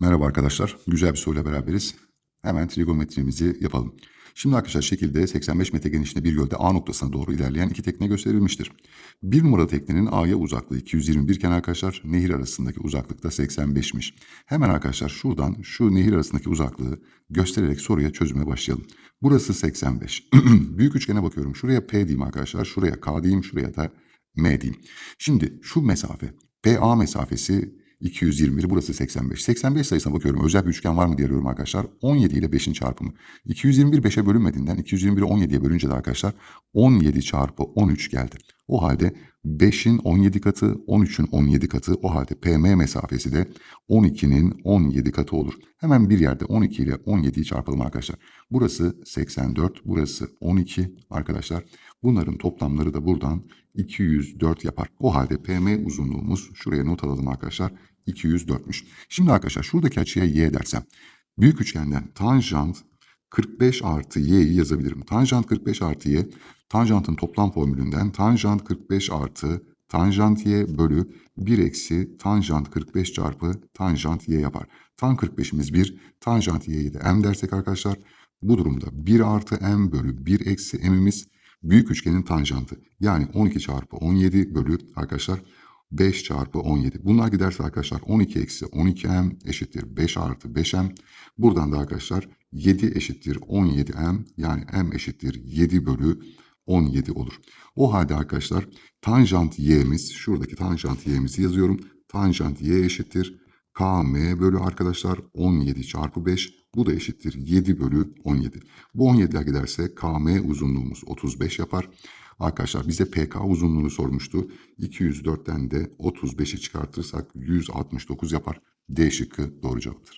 Merhaba arkadaşlar. Güzel bir soruyla beraberiz. Hemen trigonometrimizi yapalım. Şimdi arkadaşlar şekilde 85 metre genişliğinde bir gölde A noktasına doğru ilerleyen iki tekne gösterilmiştir. Bir numaralı teknenin A'ya uzaklığı 221 iken arkadaşlar nehir arasındaki uzaklık da 85'miş. Hemen arkadaşlar şuradan şu nehir arasındaki uzaklığı göstererek soruya çözüme başlayalım. Burası 85. Büyük üçgene bakıyorum. Şuraya P diyeyim arkadaşlar. Şuraya K diyeyim. Şuraya da M diyeyim. Şimdi şu mesafe PA mesafesi 221 burası 85. 85 sayısına bakıyorum. Özel bir üçgen var mı diye arıyorum arkadaşlar. 17 ile 5'in çarpımı. 221 5'e bölünmediğinden 221'i 17'ye bölünce de arkadaşlar 17 çarpı 13 geldi. O halde 5'in 17 katı, 13'ün 17 katı. O halde PM mesafesi de 12'nin 17 katı olur. Hemen bir yerde 12 ile 17'yi çarpalım arkadaşlar. Burası 84, burası 12 arkadaşlar. Bunların toplamları da buradan 204 yapar. O halde PM uzunluğumuz şuraya not alalım arkadaşlar 204'müş. Şimdi arkadaşlar şuradaki açıya y dersem büyük üçgenden tanjant 45 artı y'yi yazabilirim. Tanjant 45 artı y tanjantın toplam formülünden tanjant 45 artı tanjant y bölü 1 eksi tanjant 45 çarpı tanjant y yapar. Tan 45'imiz 1, tanjant y'yi de m dersek arkadaşlar bu durumda 1 artı m bölü 1 eksi m'imiz büyük üçgenin tanjantı. Yani 12 çarpı 17 bölü arkadaşlar 5 çarpı 17. Bunlar giderse arkadaşlar 12 eksi 12m eşittir 5 artı 5m. Buradan da arkadaşlar 7 eşittir 17m yani m eşittir 7 bölü 17 olur. O halde arkadaşlar tanjant y'miz şuradaki tanjant y'mizi yazıyorum. Tanjant y eşittir km bölü arkadaşlar 17 çarpı 5 bu da eşittir 7 bölü 17. Bu 17'ler giderse km uzunluğumuz 35 yapar. Arkadaşlar bize PK uzunluğunu sormuştu. 204'ten de 35'i çıkartırsak 169 yapar. D şıkkı doğru cevaptır.